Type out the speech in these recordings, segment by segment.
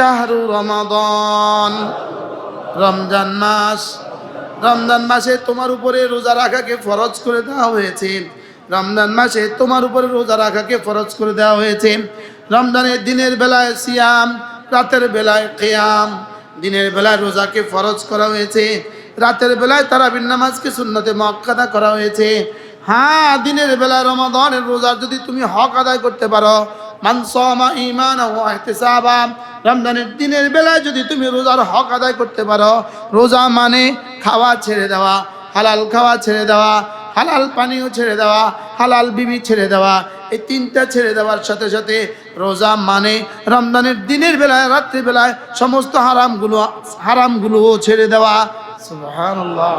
শাহরু রমাদন। রমজান মাস। রমজান মাসে তোমার উপরে রোজা রাখাকে ফরজ করে দেওয়া হয়েছে। রমজান মাসে তোমার উপরে রোজা রাখাকে ফরজ করে দেওয়া হয়েছে। রমজানের দিনের বেলায় সিয়াম, রাতের বেলায় কেয়াম। দিনের বেলায় রোজাকে ফরজ করা হয়েছে। রাতের বেলায় তারাবির নামাজকে সুন্নতে মক্কাদা করা হয়েছে। হ্যাঁ দিনের বেলায় রমাদানের রোজা যদি তুমি হক আদায় করতে পারো। মানসমা ইমান রমজানের দিনের বেলায় যদি তুমি রোজার হক আদায় করতে পারো, রোজা মানে খাওয়া ছেড়ে দেওয়া, হালাল খাওয়া ছেড়ে দেওয়া, হালাল পানীয় ছেড়ে দেওয়া, হালাল বিবি ছেড়ে দেওয়া, এই তিনটা ছেড়ে দেওয়ার সাথে সাথে রোজা মানে রমজানের দিনের বেলায় রাত্রি বেলায় সমস্ত হারামগুলো, হারামগুলোও ছেড়ে দেওয়া। সুবহানাল্লাহ।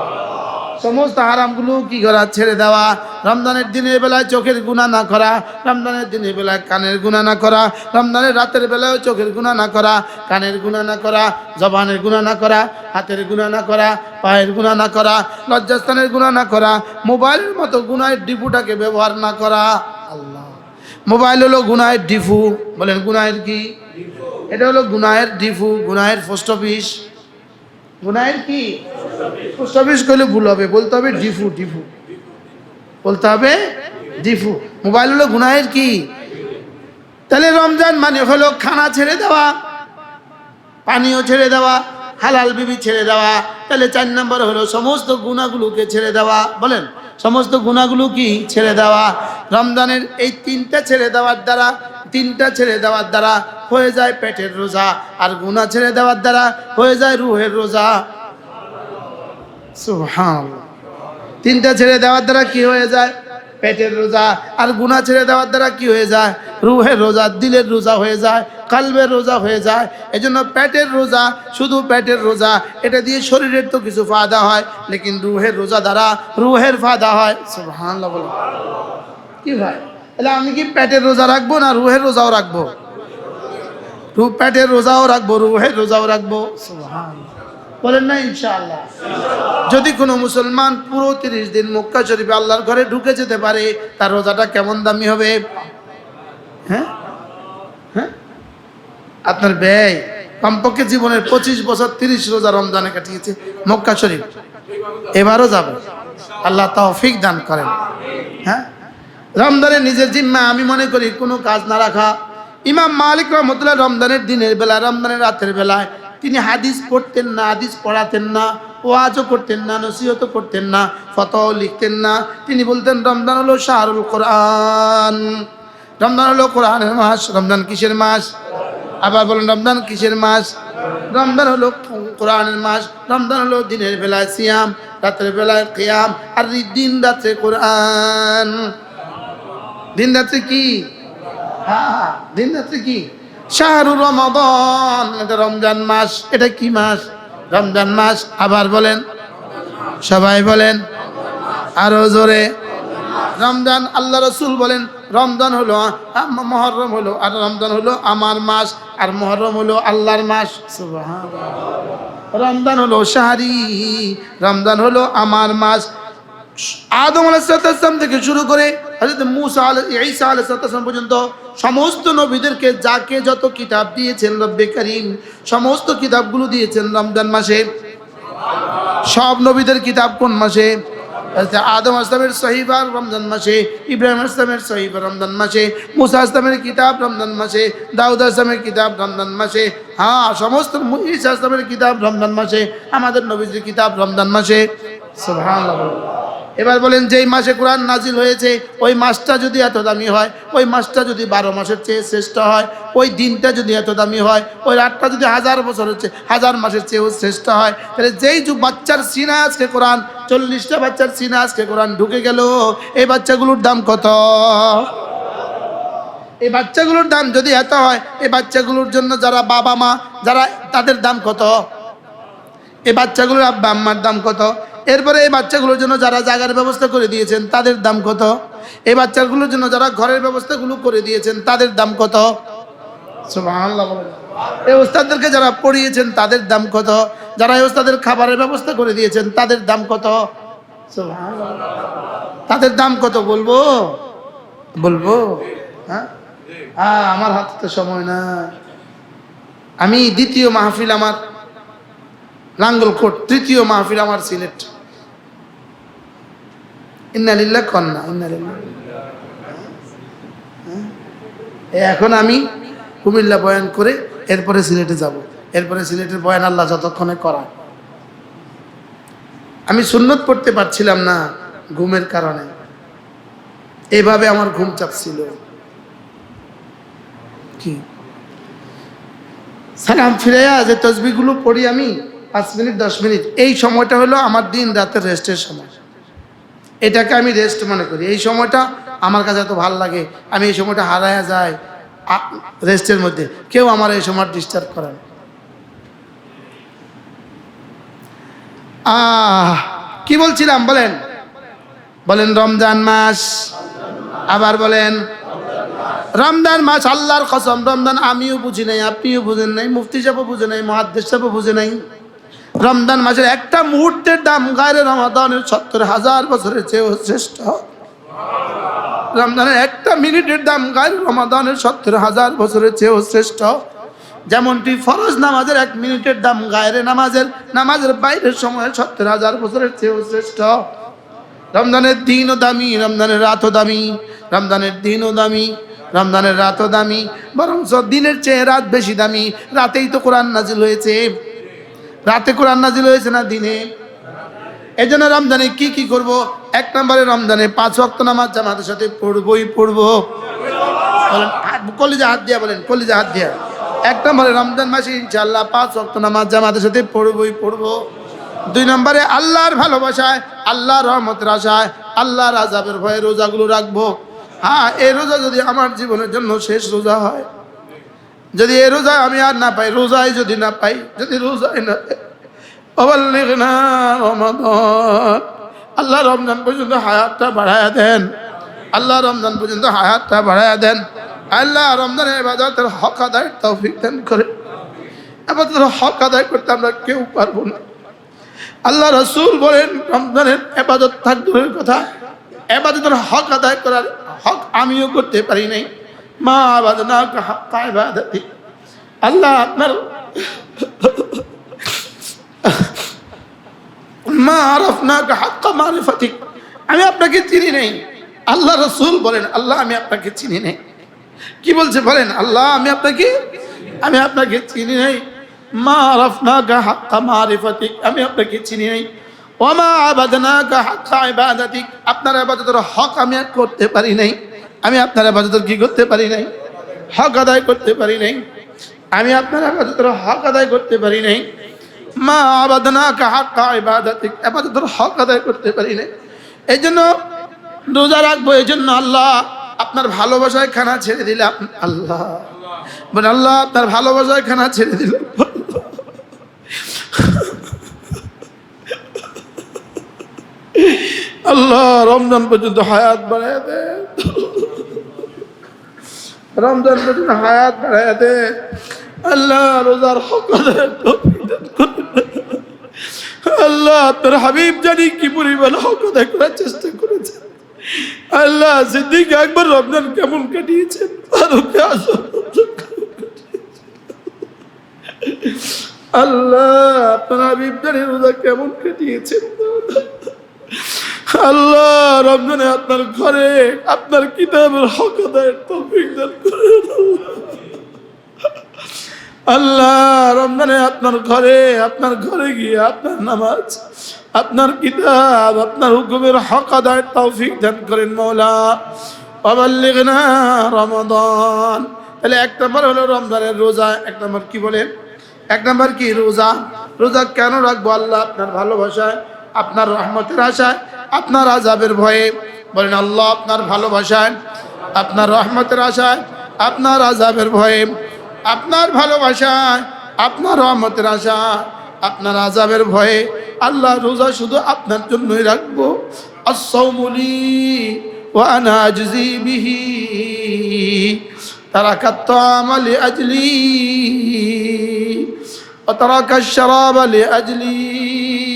সমস্ত হারামগুলো কি করা? ছেড়ে দেওয়া। রমজানের দিনের বেলায় চোখের গুণা না করা। রমজানের দিনের বেলায় কানের গুণা না করা। রমজানের রাতের বেলায় চোখের গুণা না করা। কানের গুণা না করা। জবানের গুণা না করা। হাতের গুণা না করা। পায়ের গুণা না করা। লজ্জাস্থানের গুণা না করা। মোবাইলের মতো গুনায়ের ডিপুটাকে ব্যবহার না করা। আল্লাহ। মোবাইল হলো গুনায়ের ডিফু বলেন গুনায়ের কি? এটা হলো গুনায়ের ডিফু গুনায়ের পোস্ট অফিস। গুনায়ের কি? পোস্ট অফিস করলে ভুল হবে, বলতে হবে ডিফু ডিফু। বলতে হবে ডিফু। মোবাইল হলো গুনাহের কি? তাহলে রমজান মানে হলো খানা ছেড়ে দেওয়া, পানীয় ছেড়ে দেওয়া, হালাল বিবি ছেড়ে দেওয়া, তাহলে চার নম্বর হলো সমস্ত গুণাগুলোকে ছেড়ে দেওয়া, বলেন, সমস্ত গুণাগুলো কি? ছেড়ে দেওয়া। রমজানের এই তিনটা ছেড়ে দেওয়ার দ্বারা, তিনটা ছেড়ে দেওয়ার দ্বারা হয়ে যায় পেটের রোজা, আর গুণা ছেড়ে দেওয়ার দ্বারা হয়ে যায় রুহের রোজা। তিনটা ছেড়ে দেওয়ার দ্বারা কি হয়ে যায়? পেটের রোজা আর গুণা ছেড়ে দেওয়ার দ্বারা কি হয়ে যায়? রুহের রোজা, দিলের রোজা হয়ে যায়, কালবের রোজা হয়ে যায়। এজন্য পেটের রোজা, শুধু পেটের রোজা, এটা দিয়ে শরীরের তো কিছু ফায়দা হয়, লেকিন রুহের রোজা দ্বারা রুহের ফায়দা হয়। বলো। কি ভাই? তাহলে আমি কি পেটের রোজা রাখব না রুহের রোজাও রাখব? পেটের রোজাও রাখব, রুহের রোজাও রাখব। সুবহানাল্লাহ। বলেন না, ইনশাআল্লাহ। যদি কোনো মুসলমান পুরো তিরিশ দিন মক্কা শরীফে আল্লাহর ঘরে ঢুকে যেতে পারে, তার রোজাটা কেমন দামি হবে? হ্যাঁ? হ্যাঁ? আপনার ব্যয় কমপক্ষে জীবনের পঁচিশ বছর তিরিশ রোজা রমজানে কাটিয়েছে মক্কা শরীফ। এবারও যাবে। আল্লাহ তৌফিক দান করেন। হ্যাঁ? রমজানের নিজের জিম্মা আমি মনে করি কোনো কাজ না রাখা। ইমাম মালিক রহমতুল্লাহ রমজানের দিনের বেলা রমজানের রাতের বেলায় তিনি হাদিস পড়তেন না, হাদিস পড়াতেন না, ওয়াজও করতেন না, নসিহতও করতেন না ফতও লিখতেন না। তিনি বলতেন, রমজান হলো শাহরুল কোরআন। রমজান হলো কোরআনের মাস। রমজান কিসের মাস? আবার বলেন, রমজান কিসের মাস? রমজান হলো কোরআনের মাস। রমজান হলো দিনের বেলায় সিয়াম, রাতের বেলায় কিয়াম, আর দিন রাত্রে কোরআন। দিন রাত্রে কি? হ্যাঁ দিন রাত্রে কি? শাহরুর রমাদন। এটা রমজান মাস। এটা কি মাস? রমজান মাস। আবার বলেন। সবাই বলেন। আরও জোরে। রমজান, আল্লাহ রসুল বলেন, রমজান হলো মহরম হলো, আর রমজান হলো আমার মাস, আর মহরম হলো আল্লাহর মাস। রমজান হলো শাহরি, রমজান হলো আমার মাস। আদম আলাইসালাম থেকে শুরু করে হজরত মুসা আল ঈসা আলাইসালাম পর্যন্ত সমস্ত নবীদেরকে যাকে যত কিতাব দিয়েছেন রব্বে করিম, সমস্ত কিতাবগুলো দিয়েছেন রমজান মাসে। সব নবীদের কিতাব কোন মাসে? আদম আসলামের সহিবার রমজান মাসে, ইব্রাহিম আসলামের সহিবার রমজান মাসে, মুসা আসলামের কিতাব রমজান মাসে, দাউদ আসলামের কিতাব রমজান মাসে। হ্যাঁ সমস্ত ঈসা আসলামের কিতাব রমজান মাসে, আমাদের নবীজির কিতাব রমজান মাসে। সুবহানাল্লাহ। এবার বলেন, যেই মাসে কোরআন নাজিল হয়েছে, ওই মাসটা যদি এত দামি হয়, ওই মাসটা যদি বারো মাসের চেয়ে শ্রেষ্ঠ হয়, ওই দিনটা যদি এত দামি হয়, ওই রাতটা যদি হাজার বছরের চেয়ে, হাজার মাসের চেয়েও শ্রেষ্ঠ হয়, তাহলে যেই যুগ বাচ্চার সিনা আজকে কোরআন, চল্লিশটা বাচ্চার সিনা আজকে কোরআন ঢুকে গেল, এই বাচ্চাগুলোর দাম কত? এই বাচ্চাগুলোর দাম যদি এত হয়, এই বাচ্চাগুলোর জন্য যারা বাবা মা, যারা তাদের দাম কত? এই বাচ্চাগুলোর আব্বা আম্মার দাম কত? এরপরে এই বাচ্চাগুলোর জন্য যারা জায়গার ব্যবস্থা করে দিয়েছেন তাদের দাম কত? এই বাচ্চাগুলোর জন্য যারা ঘরের ব্যবস্থাগুলো করে দিয়েছেন তাদের দাম কত? এই ওস্তাদদেরকে যারা পড়িয়েছেন তাদের দাম কত? যারা এই ওস্তাদের খাবারের ব্যবস্থা করে দিয়েছেন তাদের দাম কত। তাদের দাম কত বলব? বলব? হ্যাঁ? আমার হাতে তো সময় না আমি দ্বিতীয় মাহফিল আমার লাঙ্গলকোট তৃতীয় মাহফিল আমার সিলেট ইন্নালিল্লাহ কন্যা ইন্নালিল্লাহ হ্যাঁ? এখন আমি কুমিল্লা বয়ান করে এরপরে সিলেটে যাব। এরপরে সিলেটের বয়ান আল্লাহ যতক্ষণে করা আমি সুন্নত পড়তে পারছিলাম না ঘুমের কারণে। এইভাবে আমার ঘুম চাপছিল। কি? সালাম ফিরাইয়া যে তসবিগুলো পড়ি আমি পাঁচ মিনিট, দশ মিনিট, এই সময়টা হলো আমার দিন রাতের রেস্টের সময়। এটাকে আমি রেস্ট মনে করি। এই সময়টা আমার কাছে এত ভালো লাগে। আমি এই সময়টা হারায়া যাই রেস্টের মধ্যে। কেউ আমার এই সময় ডিস্টার্ব করে না। কি বলছিলাম বলেন? বলেন রমজান মাস। আবার বলেন, রমজান মাস আল্লাহর কসম, রমজান আমিও বুঝি নাই, আপনিও বুঝেন নাই, মুফতি সাহেবও বুঝে নাই, মহাদ্দেশ সাহেবও বুঝে নাই। রমজান মাসের একটা মুহূর্তের দাম গায়ের রমাদানের সত্তর হাজার বছরের চেয়েও শ্রেষ্ঠ। রমজানের একটা মিনিটের দাম গায়ে রমাদানের সত্তর হাজার বছরের চেয়েও শ্রেষ্ঠ। যেমনটি ফরজ নামাজের এক মিনিটের দাম গায়ের নামাজের নামাজের বাইরের সময় সত্তর হাজার বছরের চেয়েও শ্রেষ্ঠ। রমজানের দিনও দামি, রমজানের রাতও দামি, রমজানের দিনও দামি, রমজানের রাতও দামি বরং দিনের চেয়ে রাত বেশি দামি। রাতেই তো কোরআন নাজিল হয়েছে। রাতে কোরআন নাজিল হয়েছে না দিনে? এই জন্য রমজানে কি কি করব? এক নম্বরে রমজানে পাঁচ ওয়াক্ত নামাজ জামাতের সাথে পড়বই পড়ব। কলিজা হাত দিয়া বলেন, কলিজা হাত দিয়া। এক নম্বরে রমজান মাসে ইনশাল্লাহ পাঁচ ওয়াক্ত নামাজ জামাতের সাথে পড়বই পড়ব। দুই নম্বরে আল্লাহর ভালোবাসায়, আল্লাহর রহমতের আশায়, আল্লাহর আজাবের ভয়ে রোজাগুলো রাখব। হ্যাঁ এই রোজা যদি আমার জীবনের জন্য শেষ রোজা হয় যদি এ রোজা আমি আর না পাই, রোজায় যদি না পাই, যদি রোজায় না পাই। আল্লাহ রমজান পর্যন্ত হায়াতটা বাড়ায়া দেন। আল্লাহ রমজান পর্যন্ত হায়াতটা বাড়ায়া দেন। আল্লাহ রমজানের এবাদতের হক আদায়ের তৌফিক দান করে। এবাদতের হক আদায় করতে আমরা কেউ পারব না। আল্লাহ রসুল বলেন, রমজানের এবাদত থাক দূরের কথা। এবাদতের হক আদায় করার হক আমিও করতে পারি নাই। মা আল্লাহ আপনার মা আমি আপনাকে চিনি নেই। আল্লাহ রসুল বলেন, আল্লাহ আমি আপনাকে চিনি নেই। কি বলছে বলেন, আল্লাহ আমি আপনাকে আমি আপনাকে চিনি নেই। মা আরফনা হাক্কা মারিফাতিক আমি আপনাকে চিনি নেই। ওমা আবাদনা হাক্কা ইবাদাতিক আপনার আবাদতের হক আমি করতে পারি নাই। আমি আপনার আবাদতের কি করতে পারি নাই? হক আদায় করতে পারি নাই। আমি আপনার আবাদতের হক আদায় করতে পারি নাই। মা আবাদনা হাক্কা ইবাদাতিক আবাদতের হক আদায় করতে পারি নাই। এই জন্য রোজা রাখব এই জন্য আল্লাহ আপনার ভালোবাসায় খানা ছেড়ে দিলাম। আল্লাহ। বলে, আল্লাহ, আপনার ভালোবাসায় খানা ছেড়ে দিলাম। আল্লাহ, রমজান পর্যন্ত হায়াত বাড়ায় দে। রমজান পর্যন্ত হায়াত বাড়ায় দে, আল্লাহ রোজার হক। আল্লাহ আপনার হাবিব জানি কি পরিমাণ হক আদায় করার চেষ্টা করেছেন আল্লাহ সিদ্দিক একবার রমজান কেমন কাটিয়েছেন? আল্লাহ আপনার হাবিব জানি রোজা কেমন কাটিয়েছেন? আল্লাহ রমজানে আপনার ঘরে আপনার কিতাবের হক আদায়ের তৌফিক দান করেন। আল্লাহ রমজানে আপনার ঘরে আপনার ঘরে গিয়ে আপনার নামাজ, আপনার কিতাব, আপনার হুকুমের হক আদায়ের তৌফিক দান করেন মৌলা। অবাল্লিগনা রমাদান। তাহলে এক নম্বর হলো রমজানের রোজা, এক নম্বর কি বলেন? এক নম্বর কি রোজা? রোজা কেন রাখব আল্লাহ আপনার ভালোবাসায়? আপনার রহমতের আশায় আপনার আজাবের ভয়ে বলেন আল্লাহ আপনার ভালোবাসায় আপনার রহমতের আশায় আপনার আজাবের ভয়ে আপনার ভালোবাসায় আপনার রহমতের আশা আপনার আজাবের ভয়ে আল্লাহ রোজা শুধু আপনার জন্যই রাখবো আসৌমুলি ও আনা আজজি বিহি তারাকাত আমলি আজলি وترك الشراب لأجلي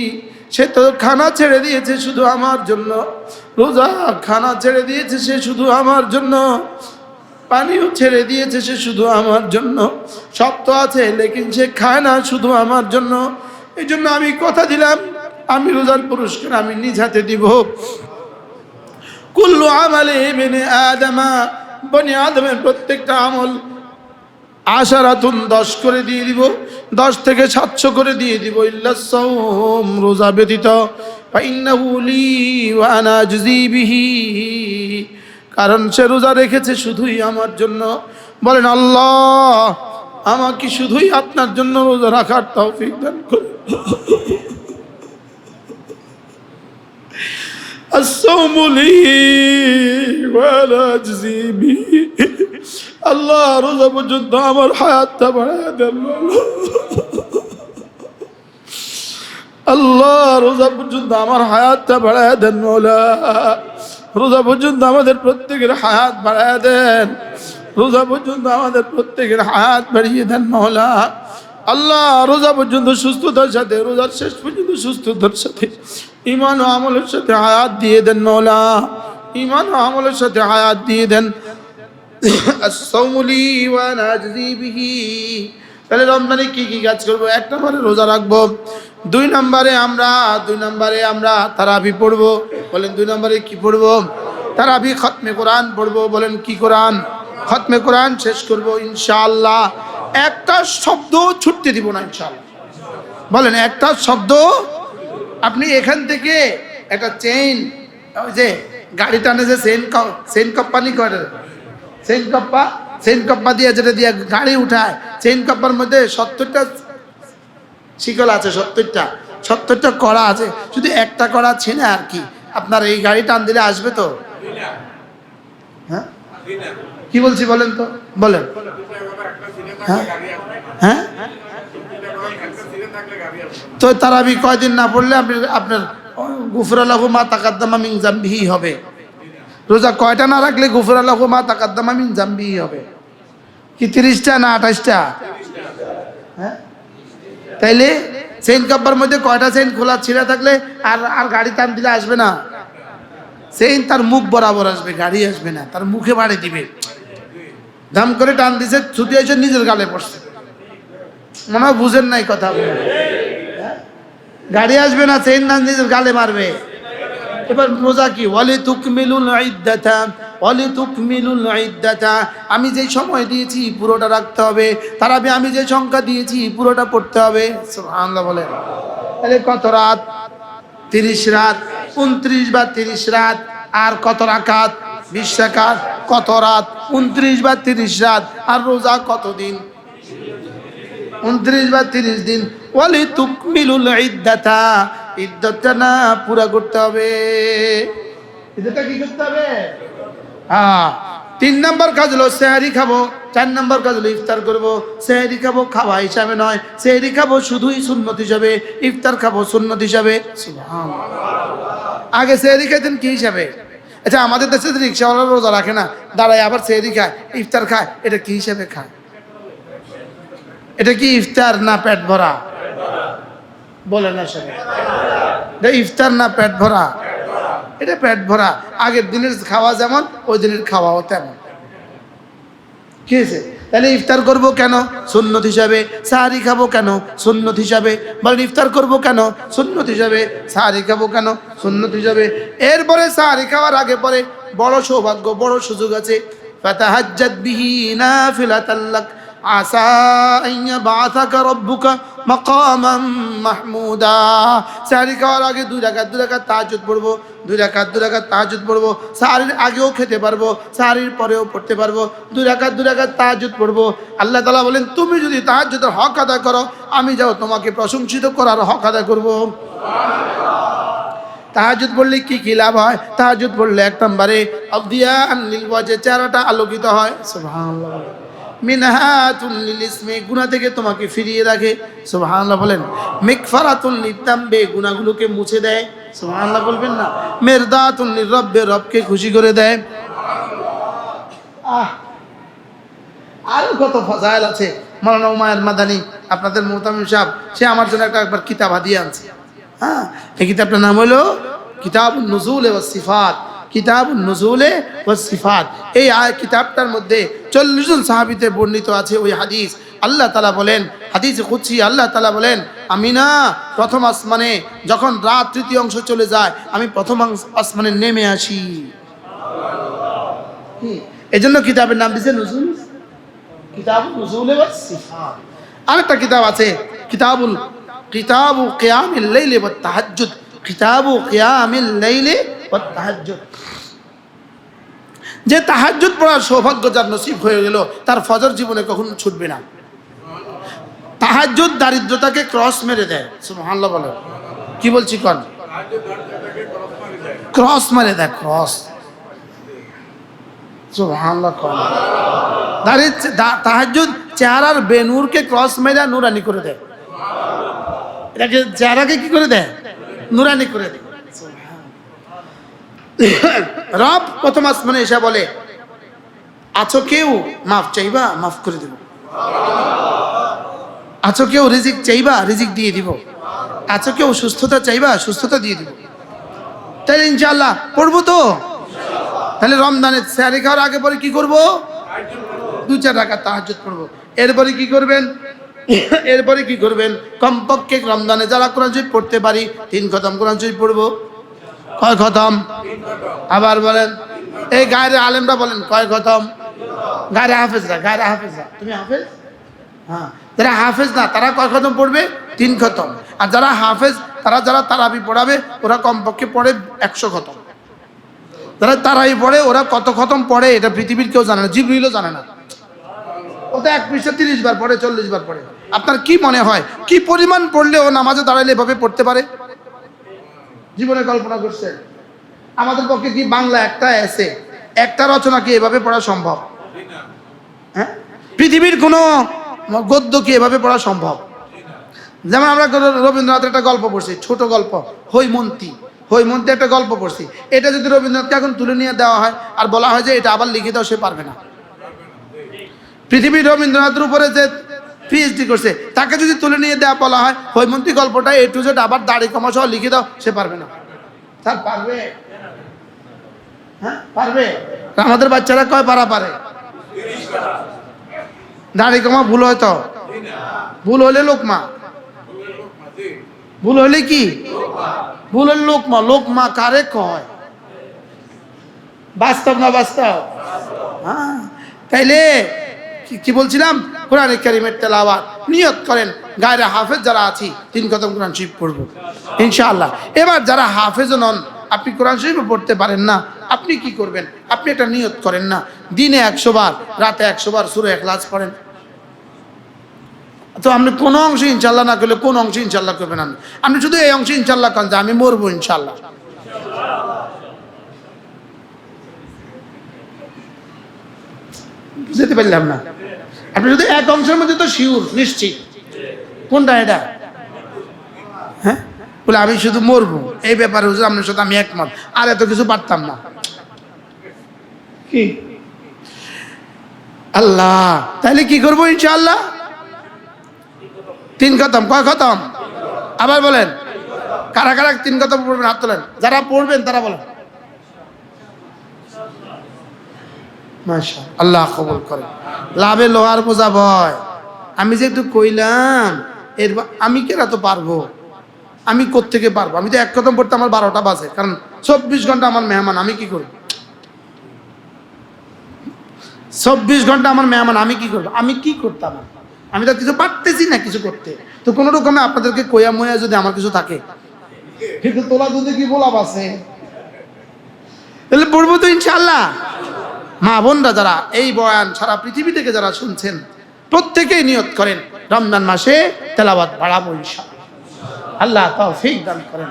সে তো খানা ছেড়ে দিয়েছে শুধু আমার জন্য। রোজা খানা ছেড়ে দিয়েছে সে শুধু আমার জন্য। পানিও ছেড়ে দিয়েছে সে শুধু আমার জন্য। সব তো আছে, লেকিন সে খায় না শুধু আমার জন্য। এই জন্য আমি কথা দিলাম, আমি রোজার পুরস্কার আমি নিজ হাতে দিব। কুল্লু আমালে বেনে আদামা, বনি আদমের প্রত্যেকটা আমল আশারাতুন দশ করে দিয়ে দিব, দশ থেকে সাতশো করে দিয়ে দিব। ইল্লাসম রোজা ব্যতীত। কারণ সে রোজা রেখেছে শুধুই আমার জন্য। বলেন, আল্লাহ, আমাকে শুধুই আপনার জন্য রোজা রাখার তৌফিক দান করুন। الصوم لي ولا أجزي به আল্লাহ রোজা পর্যন্ত আমার হায়াতটা বাড়ায় দেন আল্লাহ রোজা পর্যন্ত আমার হায়াতটা বাড়ায় দেন মৌলা রোজা পর্যন্ত আমাদের প্রত্যেকের হায়াত বাড়ায় দেন রোজা পর্যন্ত আমাদের প্রত্যেকের হায়াত বাড়িয়ে দেন মৌলা আল্লাহ রোজা পর্যন্ত সুস্থতার সাথে, রোজার শেষ পর্যন্ত সুস্থতার সাথে ইমান ও আমলের সাথে হায়াত দিয়ে দেন মৌলা। ইমান ও আমলের সাথে হায়াত দিয়ে দেন। তাহলে রমজানে কি কি কাজ করব? এক নম্বরে রোজা রাখব। দুই নম্বরে আমরা, দুই নম্বরে আমরা তারাবি পড়ব। বলেন দুই নম্বরে কি পড়ব? তারাবি খতমে কোরআন পড়ব। বলেন কি কোরআন? খতমে কোরআন শেষ করব ইনশাআল্লাহ। একটা শব্দ ছুটতে দিব না, ইনশাআল্লাহ। বলেন, একটা শব্দ, আপনি এখান থেকে একটা চেইন যে গাড়ি টানে যে চেইন চেইন কোম্পানি করে সেন কপ্পা চেইন কপ্পা দিয়ে যেটা দিয়ে গাড়ি উঠায় চেইন কপ্পার মধ্যে সত্তরটা শিকল আছে, সত্তরটা সত্তরটা কড়া আছে, শুধু একটা কড়া ছেনে আর কি। আপনার এই গাড়ি টান দিলে আসবে তো? হ্যাঁ? কি বলছি বলেন তো? বলেন। হ্যাঁ? হ্যাঁ? তো তারাবি কয়দিন না পড়লে আপনি আপনার, গুফরালাহু মা তাকাদ্দামা মিন জাম্বিহি হবে। রোজা কয়টা না রাখলে গুফরালাহু মা তাকাদ্দামা মিন জাম্বিহি হবে? কি তিরিশটা না আঠাশটা? হ্যাঁ? তাইলে চেইন কাব্বার মধ্যে কয়টা চেইন খোলা ছিঁড়া থাকলে আর আর গাড়ি টান দিলে আসবে না? চেইন তার মুখ বরাবর আসবে, গাড়ি আসবে না, তার মুখে বাড়ি দিবে। দাম করে টান দিছে ছুটি এসে নিজের গালে পড়ছে। মনে হয় বুঝেন নাই কথা। বলে গাড়ি আসবে না, চেইন না, নিজের গালে মারবে। এবার রোজা কি? ওয়ালি তুকমিলুল ইদ্দাতা ওয়ালি তুকমিলুল ইদ্দাতা। আমি যে সময় দিয়েছি, পুরোটা রাখতে হবে। তার আমি যে সংখ্যা দিয়েছি, পুরোটা পড়তে হবে। সুবহানাল্লাহ বলেন। তাহলে কত রাত? তিরিশ রাত, উনত্রিশ বা তিরিশ রাত, আর কত রাকাত? বিশ কত রাত? উনত্রিশ বা তিরিশ রাত। আর রোজা কত দিন উনত্রিশ বা তিরিশ দিন। ওয়ালি তুকমিলুল ইদ্দাতা। ইদ্দতটা না পুরা করতে হবে। ইদ্দতটা কি করতে হবে? হ্যাঁ। তিন নম্বর কাজ হলো সেহারি খাব। চার নম্বর কাজ হলো ইফতার করব। সেহারি খাব খাওয়া হিসাবে নয়। সেহারি খাব শুধুই সুন্নত হিসাবে। ইফতার খাব সুন্নত হিসাবে। আগে সেহারি খাইতেন কি হিসাবে? আচ্ছা আমাদের দেশে যদি রিক্সাওয়ালা রোজা রাখে না, দাঁড়ায় আবার সেহারি খায়, ইফতার খায়, এটা কি হিসেবে খায়? এটা কি ইফতার না পেট ভরা? বলে না সবাই। এটা ইফতার না পেট ভরা? এটা পেট ভরা। আগের দিনের খাওয়া যেমন, ওই দিনের খাওয়াও তেমন। কি হয়েছে? তাহলে ইফতার করব কেন? সুন্নত হিসাবে সাহারি খাব কেন? সুন্নত হিসাবে বলেন, ইফতার করব কেন? সুন্নত হিসাবে সাহারি খাব কেন? সুন্নত হিসাবে। এরপরে সাহারি খাওয়ার আগে পরে বড় সৌভাগ্য, বড় সুযোগ আছে। আসা আইয়া বাসাকা রব্বুকা মাকামান মাহমুদা। সাহারি খাওয়ার আগে দুই রাকাত দুই রাকাত তাহাজ্জুদ পড়ব, দুই রাকাত দুই রাকাত তাহাজ্জুদ পড়ব। সাহারির আগেও খেতে পারব সাহারির পরেও পড়তে পারব। দুই রাকাত দুই রাকাত তাহাজ্জুদ পড়ব। আল্লাহ তাআলা বলেন, তুমি যদি তাহাজ্জুদের হক আদায় করো, আমি যাও তোমাকে প্রশংসিত করার হক আদায় করব। তাহাজুদ পড়লে কি কি লাভ হয়? তাহাজুদ পড়লে এক নম্বরে আনলিল ওয়াজে চেহারাটা আলোকিত হয়। সুবহানাল্লাহ। থেকে তোমাকে ফিরিয়ে মুছে দেয়। রবকে খুশি করে দেয়। আহ কত আছে। মাদানি আপনাদের মোহতামিম সাহেব, সে আমার জন্য একটা একবার কিতাব হাদিয়ে আনছে। হ্যাঁ এই কিতাবটার নাম হলো কিতাব নজুল এবং সিফাত কিতাব নজুলে ও সিফাত। এই কিতাবটার মধ্যে চল্লিশ জন সাহাবিতে বর্ণিত আছে ওই হাদিস। আল্লাহ তালা বলেন, হাদিস খুঁজছি আল্লাহ তালা বলেন আমি না প্রথম আসমানে যখন রাত তৃতীয় অংশ চলে যায়, আমি প্রথম আসমানে নেমে আসি? এজন্য কিতাবের নাম দিছে নজুল? কিতাব নজুলে ওয়া সিফাত। আরেকটা কিতাব আছে, কিতাবুল, কিতাবু কিয়ামিল লাইলি ওয়াত তাহাজ্জুদ। কিতাবু কিয়ামিল লাইলি যে তাহাজ্জুদ পড়ার সৌভাগ্য যার নসিব হয়ে গেল, তার ফজর জীবনে কখনো ছুটবে না। তাহাজ্জুদ দারিদ্রতাকে ক্রস মেরে দেয়, সুবহানাল্লাহ বলে। কি বলছি কোন? ক্রস মেরে দেয়, ক্রস। তাহাজুদ চেহারার বেনুরকে ক্রস নুরানি করে দেয়। চেহারাকে কি করে দেয়? নুরানি করে দেয়। রব প্রথম আসমানে এসে বলে, আছো কেউ? মাফ চাইবা, মাফ করে দেব। আছো কেউ রিজিক চাইবা, রিজিক দিয়ে দিব। আছো কেউ সুস্থতা চাইবা, সুস্থতা দিয়ে দিব। তাহলে ইনশাল্লাহ পড়ব তো। তাহলে রমজানের স্যারি খাওয়ার আগে পরে কি করব? দু চার রাখা তাহাজুদ পড়ব। এরপরে কি করবেন? এরপরে কি করবেন? কমপক্ষে রমজানে যারা কোরআন শরীফ পড়তে পারি, তিন খতম কোরআন শরীফ পড়ব। কয় খতম? আবার বলেন, এই গায়ের আলেমরা বলেন, কয় খতম? গায়ের হাফেজরা গায়ের হাফেজরা। তুমি হাফেজ? হ্যাঁ। যারা হাফেজ না, তারা কয় খতম পড়বে? তিন খতম। আর যারা হাফেজ, তারা যারা তারাবি পড়াবে, ওরা কমপক্ষে পড়ে একশো খতম। যারা তারাই পড়ে, ওরা কত খতম পড়ে, এটা পৃথিবীর কেউ জানে না জীব জিবরিলও জানে না। ওটা এক পৃষ্ঠা তিরিশ বার পড়ে, চল্লিশ বার পড়ে। আপনার কি মনে হয়? কি পরিমাণ পড়লে ও নামাজে দাঁড়াইলে এভাবে পড়তে পারে? জীবনে কল্পনা করছে। আমাদের পক্ষে কি বাংলা একটা এসে একটা রচনা কি এভাবে পড়া সম্ভব? হ্যাঁ? পৃথিবীর কোনো গদ্য কি এভাবে পড়া সম্ভব? যেমন আমরা রবীন্দ্রনাথের একটা গল্প পড়ছি, ছোট গল্প, হৈমন্তী। হৈমন্তী একটা গল্প পড়ছি। এটা যদি রবীন্দ্রনাথকে এখন তুলে নিয়ে দেওয়া হয় আর বলা হয় যে এটা আবার লিখে দাও সে পারবে না। পৃথিবীর রবীন্দ্রনাথের উপরে যে পিএইচডি করছে। তাকে যদি তুলে নিয়ে দেওয়া বলা হয়, হৈমন্তী গল্পটা এ টু জেড আবার দাড়ি কমা সহ লিখে দাও, সে পারবে না। স্যার, পারবে? হ্যাঁ পারবে? আমাদের বাচ্চারা কয় পারা পারে? দাড়ি কমা ভুল হয়তো ভুল হলে লোকমা। ভুল হলে কি? ভুল হলে লোকমা। লোকমা কারে কয়? বাস্তব না বাস্তব? হ্যাঁ। তাইলে কি- বলছিলাম? কোরআন কারিমের তেলাওয়াত। নিয়ত করেন, গায়ের হাফেজ যারা আছি, তিন কদম কোরআন শরীফ পড়ব। ইনশাআল্লাহ। এবার যারা হাফেজ নন, আপনি কোরআন শরীফ পড়তে পারেন না। আপনি কি করবেন? আপনি একটা নিয়ত করেন না। দিনে একশো বার, রাতে একশো বার সুরে একলাস পড়েন। তো আপনি কোনো অংশ ইনশাল্লাহ না করলে কোন অংশ ইনশাল্লাহ করবেন আপনি শুধু এই অংশ ইনশাল্লাহ করেন যে আমি মরবো ইনশাল্লাহ বুঝতে পারলাম না। আপনি শুধু এক অংশের মধ্যে তো শিওর, নিশ্চিত। কোনটা এটা? হ্যাঁ? বলে আমি শুধু মরবো। এই ব্যাপারে হুজুর আপনার সাথে আমি একমত। আর এত কিছু পারতাম না। কি? আল্লাহ, তাহলে কি করব ইনশাআল্লাহ? তিন খতম। কয় খতম? আবার বলেন। কারা কারা তিন খতম পড়বেন হাত তোলেন। যারা পড়বেন তারা বলেন। মাশা আল্লাহ কবুল করে লাভে লোহার বোঝা ভয়। আমি যে একটু কইলাম, এর আমি কেরা তো পারব? আমি কোত্থেকে পারব? আমি তো এক কদম পড়তে আমার বারোটা বাজে, কারণ চব্বিশ ঘণ্টা আমার মেহমান, আমি কি করব? চব্বিশ ঘণ্টা আমার মেহমান, আমি কি করব? আমি কি করতাম? আমি তো কিছু পারতেছি না কিছু করতে। তো কোনো রকমে আপনাদেরকে কইয়া মইয়া যদি আমার কিছু থাকে। কিন্তু তোলা দুধে কি বলাব আছে? তাহলে পড়ব তো ইনশাল্লাহ মা বোনরা যারা এই বয়ান সারা পৃথিবী থেকে যারা শুনছেন, প্রত্যেকেই নিয়ত করেন, রমজান মাসে তেলাবাদ বাড়াবো আল্লাহ তৌফিক দান করেন।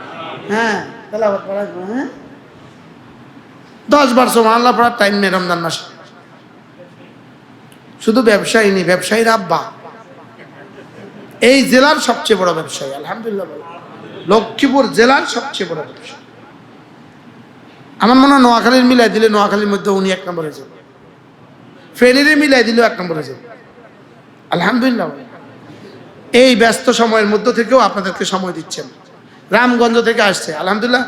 হ্যাঁ তেলাবাদ বাড়াবো হ্যাঁ। দশ বার সময় আল্লাহ পড়ার টাইম নেই রমজান মাসে। শুধু ব্যবসায়ী নেই, ব্যবসায়ীর আব্বা। এই জেলার সবচেয়ে বড় ব্যবসায়ী, আলহামদুলিল্লাহ লক্ষ্মীপুর জেলার সবচেয়ে বড় ব্যবসায়ী। আমার মনে হয় নোয়াখালীর মিলাই দিলে নোয়াখালীর মধ্যে উনি এক নম্বরে যাবে। ফেনীরে মিলাই দিলেও এক নম্বরে যাবে। আলহামদুলিল্লাহ এই ব্যস্ত সময়ের মধ্য থেকেও আপনাদেরকে সময় দিচ্ছেন। রামগঞ্জ থেকে আসছে। আলহামদুলিল্লাহ।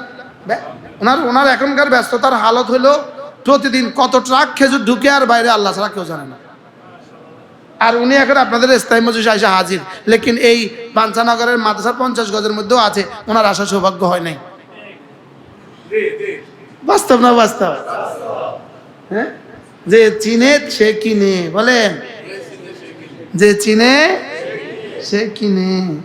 ওনার ওনার এখনকার ব্যস্ততার হালত হলো প্রতিদিন কত ট্রাক খেজুর ঢুকে আর বাইরে আল্লাহ ছাড়া কেউ জানে না। আর উনি এখন আপনাদের স্থায়ী মজুস আইসা হাজির। লেকিন এই পাঞ্চানগরের মাদ্রাসার পঞ্চাশ গজের মধ্যেও আছে। ওনার আসা সৌভাগ্য হয় নাই। বাস্তব না বাস্তব? হ্যাঁ? যে চিনে সে কিনে বলেন। যে চিনে সে কিনে।